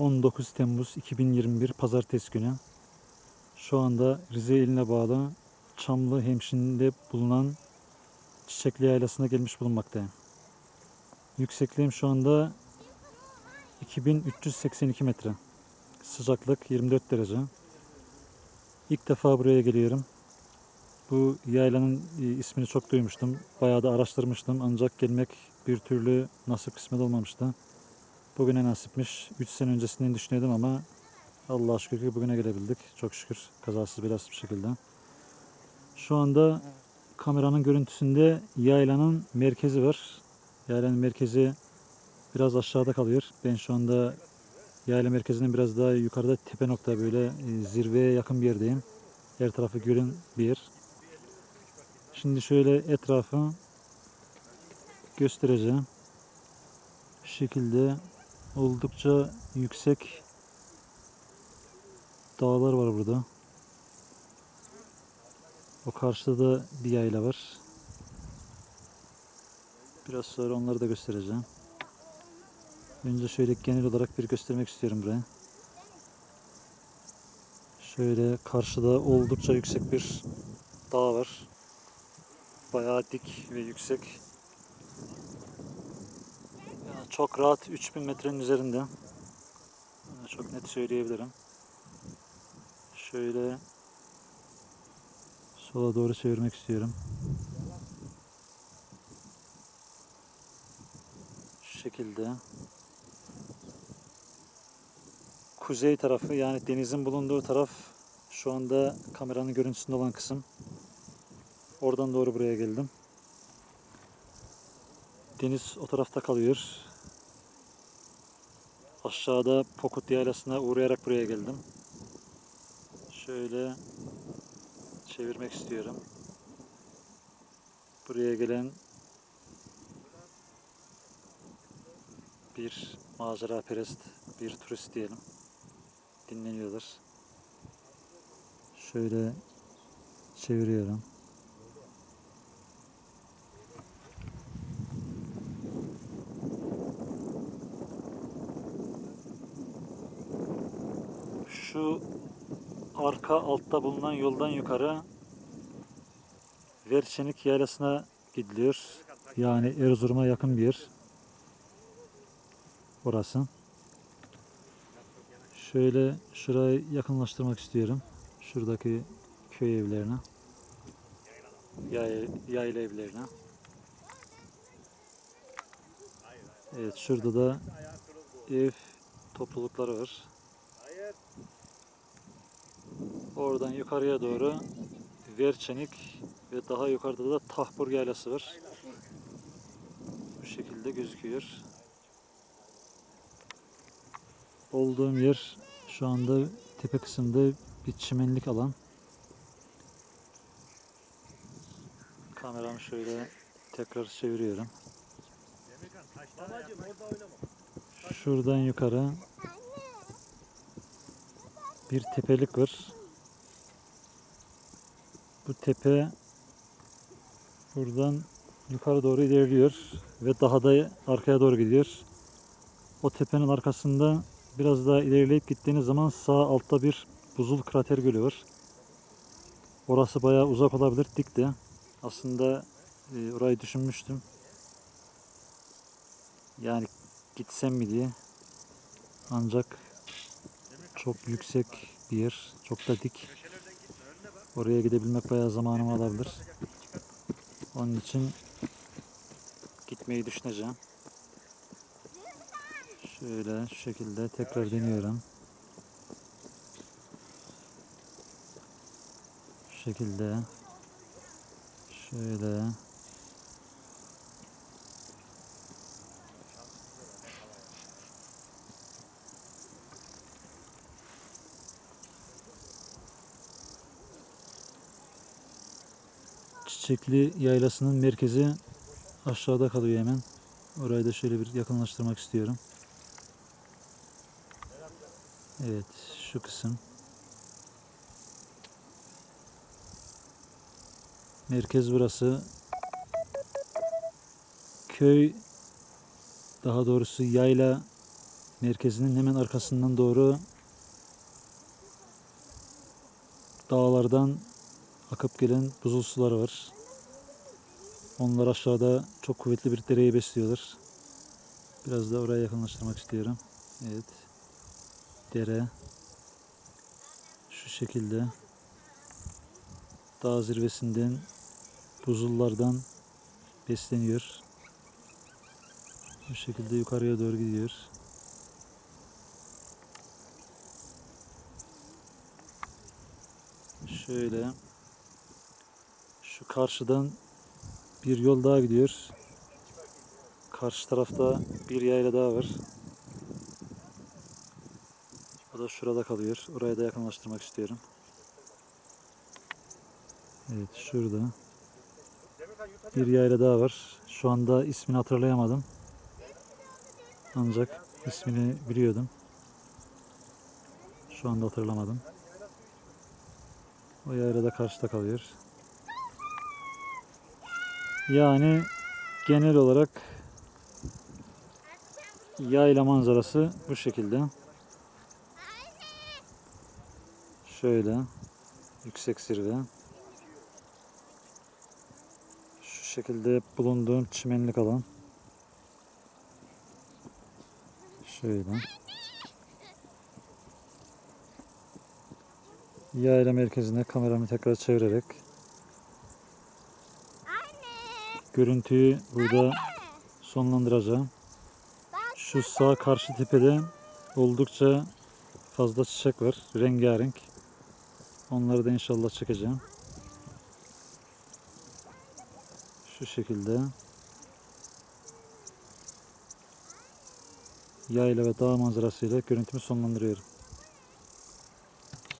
19 Temmuz 2021 Pazartesi günü. Şu anda Rize iline bağlı Çamlı Hemşin'de bulunan Çiçekli Yaylası'na gelmiş bulunmaktayım. Yüksekliğim şu anda 2382 metre. Sıcaklık 24 derece. İlk defa buraya geliyorum. Bu yaylanın e, ismini çok duymuştum. Bayağı da araştırmıştım ancak gelmek bir türlü nasip kısmet olmamıştı. Bugüne nasipmiş. 3 sene öncesinden düşünüyordum ama Allah'a şükür ki bugüne gelebildik. Çok şükür kazasız belasız bir şekilde. Şu anda kameranın görüntüsünde yaylanın merkezi var. Yaylanın merkezi biraz aşağıda kalıyor. Ben şu anda yayla merkezinin biraz daha yukarıda tepe nokta böyle e, zirveye yakın bir yerdeyim. Her tarafı gölün bir yer. Şimdi şöyle etrafı göstereceğim. Şu şekilde oldukça yüksek dağlar var burada. O karşıda da bir yayla var. Biraz sonra onları da göstereceğim. Önce şöyle genel olarak bir göstermek istiyorum buraya. Şöyle karşıda oldukça yüksek bir dağ var. Bayağı dik ve yüksek. Çok rahat 3000 metrenin üzerinde. Çok net söyleyebilirim. Şöyle sola doğru çevirmek istiyorum. Şu şekilde. Kuzey tarafı yani denizin bulunduğu taraf şu anda kameranın görüntüsünde olan kısım. Oradan doğru buraya geldim. Deniz o tarafta kalıyor. Aşağıda Pokut Yaylası'na uğrayarak buraya geldim. Şöyle çevirmek istiyorum. Buraya gelen bir macera perest, bir turist diyelim. Dinleniyorlar. Şöyle çeviriyorum. Şu arka altta bulunan yoldan yukarı Verçenik Yaylası'na gidiliyor. Yani Erzurum'a yakın bir yer. Orası. Şöyle şurayı yakınlaştırmak istiyorum. Şuradaki köy evlerine. Yay, yayla evlerine. Evet şurada da ev toplulukları var. Oradan yukarıya doğru Verçenik ve daha yukarıda da Tahpur Yaylası var. Bu şekilde gözüküyor. Olduğum yer şu anda tepe kısımda bir çimenlik alan. Kameramı şöyle tekrar çeviriyorum. Şuradan yukarı bir tepelik var. Bu tepe buradan yukarı doğru ilerliyor ve daha da arkaya doğru gidiyor. O tepenin arkasında biraz daha ilerleyip gittiğiniz zaman sağ altta bir buzul krater gölü var. Orası bayağı uzak olabilir, dik de. Aslında e, orayı düşünmüştüm. Yani gitsem mi diye. Ancak çok yüksek bir yer, çok da dik. Oraya gidebilmek bayağı zamanımı alabilir. Onun için gitmeyi düşüneceğim. Şöyle şu şekilde tekrar deniyorum. Şu şekilde. Şöyle. Çiçekli Yaylası'nın merkezi aşağıda kalıyor hemen. Orayı da şöyle bir yakınlaştırmak istiyorum. Evet, şu kısım. Merkez burası. Köy daha doğrusu yayla merkezinin hemen arkasından doğru dağlardan akıp gelen buzul sular var. Onlar aşağıda çok kuvvetli bir dereyi besliyorlar. Biraz da oraya yakınlaştırmak istiyorum. Evet. Dere. Şu şekilde. Dağ zirvesinden buzullardan besleniyor. Bu şekilde yukarıya doğru gidiyor. Şöyle şu karşıdan bir yol daha gidiyor. Karşı tarafta bir yayla daha var. O da şurada kalıyor. Oraya da yakınlaştırmak istiyorum. Evet şurada. Bir yayla daha var. Şu anda ismini hatırlayamadım. Ancak ismini biliyordum. Şu anda hatırlamadım. O yayla da karşıda kalıyor. Yani genel olarak yayla manzarası bu şekilde. Şöyle yüksek zirve. Şu şekilde bulunduğum çimenlik alan. Şöyle. Yayla merkezine kameramı tekrar çevirerek görüntüyü burada sonlandıracağım. Şu sağ karşı tepede oldukça fazla çiçek var. Rengarenk. Onları da inşallah çekeceğim. Şu şekilde. Yayla ve dağ manzarasıyla görüntümü sonlandırıyorum.